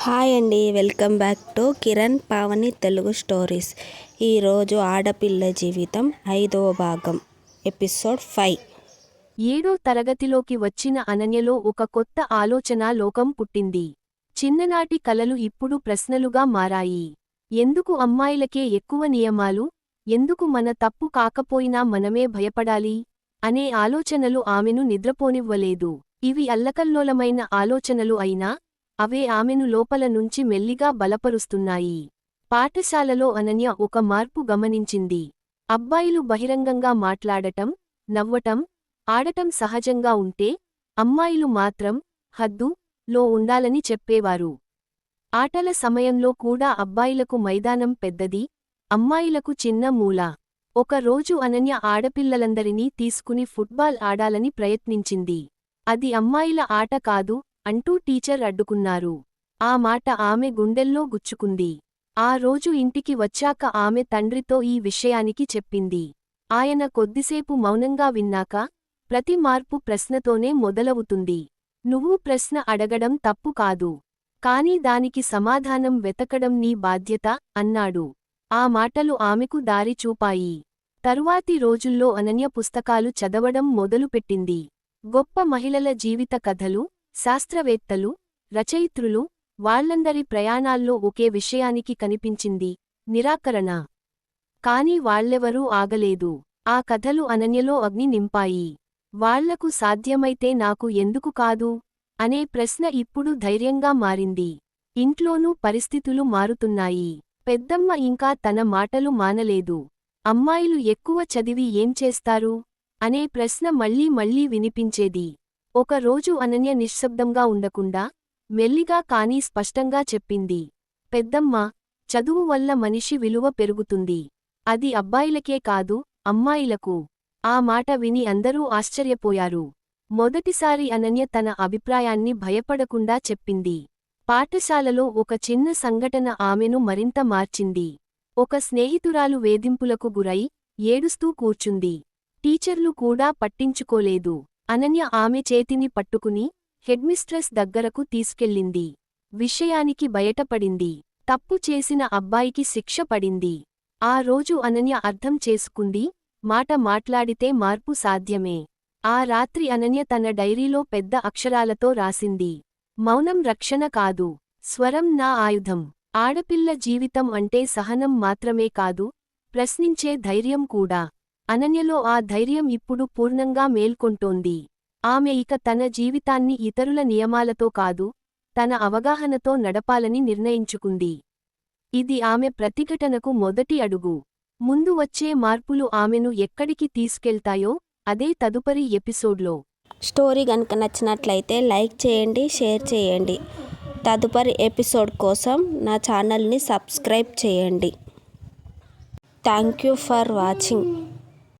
Hi అండి welcome back to Kiran Pavani Telugu stories. ఈరోజు ఆడపిల్ల జీవితం ఐదవ భాగం ఎపిసోడ్ ఫైవ్. ఏడో తరగతిలోకి వచ్చిన అనన్యలో ఒక కొత్త ఆలోచన లోకం పుట్టింది. చిన్ననాటి కలలు ఇప్పుడు ప్రశ్నలుగా మారాయి. ఎందుకు అమ్మాయిలకే ఎక్కువ నియమాలు? ఎందుకు మన తప్పు కాకపోయినా మనమే భయపడాలి? అనే ఆలోచనలు ఆమెను నిద్రపోనివ్వలేదు. ఇవి అల్లకల్లోలమైన ఆలోచనలు అయినా అవే ఆమెను లోపల నుంచి మెల్లిగా బలపరుస్తున్నాయి. పాఠశాలలో అనన్య ఒక మార్పు గమనించింది. అబ్బాయిలు బహిరంగంగా మాట్లాడటం నవ్వటం ఆడటం సహజంగా ఉంటే అమ్మాయిలు మాత్రం హద్దు లో ఉండాలని చెప్పేవారు. ఆటల సమయంలో కూడా అబ్బాయిలకు మైదానం పెద్దది అమ్మాయిలకు చిన్న మూల. ఒక రోజు అనన్య ఆడపిల్లలందరినీ తీసుకుని ఫుట్బాల్ ఆడాలని ప్రయత్నించింది. అది అమ్మాయిల ఆట కాదు అంటూ టీచర్ అడ్డుకున్నారు. ఆ మాట ఆమె గుండెల్లో గుచ్చుకుంది. ఆ రోజు ఇంటికి వచ్చాక ఆమె తండ్రితో ఈ విషయానికి చెప్పింది. ఆయన కొద్దిసేపు మౌనంగా విన్నాక ప్రతి మార్పు ప్రశ్నతోనే మొదలవుతుంది. నువ్వు ప్రశ్న అడగడం తప్పు కాదు. కాని దానికి సమాధానం వెతకడం నీ బాధ్యత అన్నాడు. ఆ మాటలు ఆమెకు దారి చూపాయి. తరువాతి రోజుల్లో అనన్య పుస్తకాలు చదవడం మొదలుపెట్టింది. గొప్ప మహిళల జీవిత కథలు శాస్త్రవేత్తలు రచయిత్రులు వాళ్ళందరి ప్రయాణాల్లో ఒకే విషయానికి కనిపించింది నిరాకరణ. కాని వాళ్ళెవరూ ఆగలేదు. ఆ కథలు అనన్యలో అగ్ని నింపాయి. వాళ్ళకు సాధ్యమైతే నాకు ఎందుకు కాదు? అనే ప్రశ్న ఇప్పుడు ధైర్యంగా మారింది. ఇంట్లోనూ పరిస్థితులు మారుతున్నాయి. పెద్దమ్మ ఇంకా తన మాటలు మానలేదు. అమ్మాయిలు ఎక్కువ చదివి ఏం చేస్తారు? అనే ప్రశ్న మళ్ళీ మళ్ళీ వినిపించేది. ఒక రోజు అనన్య నిశ్శబ్దంగా ఉండకుండా మెల్లిగా కానీ స్పష్టంగా చెప్పింది పెద్దమ్మ చదువు వల్ల మనిషి విలువ పెరుగుతుంది. అది అబ్బాయిలకే కాదు అమ్మాయిలకు. ఆ మాట విని అందరూ ఆశ్చర్యపోయారు. మొదటిసారి అనన్య తన అభిప్రాయాన్ని భయపడకుండా చెప్పింది. పాఠశాలలో ఒక చిన్న సంఘటన ఆమెను మరింత మార్చింది. ఒక స్నేహితురాలు వేధింపులకు గురై ఏడుస్తూ కూర్చుంది. టీచర్లు కూడా పట్టించుకోలేదు. అనన్య ఆమె చేతిని పట్టుకుని హెడ్మిస్ట్రెస్ దగ్గరకు తీసుకెళ్ళింది. విషయానికి బయటపడింది. తప్పు చేసిన అబ్బాయికి శిక్ష పడింది. ఆ రోజు అనన్య అర్థం చేసుకుంది మాట మాట్లాడితే మార్పు సాధ్యమే. ఆ రాత్రి అనన్య తన డైరీలో పెద్ద అక్షరాలతో రాసింది. మౌనం రక్షణ కాదు స్వరం నా ఆయుధం. ఆడపిల్ల జీవితం అంటే సహనం మాత్రమే కాదు ప్రశ్నించే ధైర్యం కూడా. అనన్యలో ఆ ధైర్యం ఇప్పుడు పూర్ణంగా మేల్కొంటోంది. ఆమె ఇక తన జీవితాన్ని ఇతరుల నియమాలతో కాదు తన అవగాహనతో నడపాలని నిర్ణయించుకుంది. ఇది ఆమె ప్రతిఘటనకు మొదటి అడుగు. ముందు వచ్చే మార్పులు ఆమెను ఎక్కడికి తీసుకెళ్తాయో అదే తదుపరి ఎపిసోడ్లో. స్టోరీ కనుక నచ్చినట్లయితే లైక్ చేయండి షేర్ చేయండి. తదుపరి ఎపిసోడ్ కోసం నా ఛానల్ని సబ్స్క్రైబ్ చేయండి. Thank you for watching.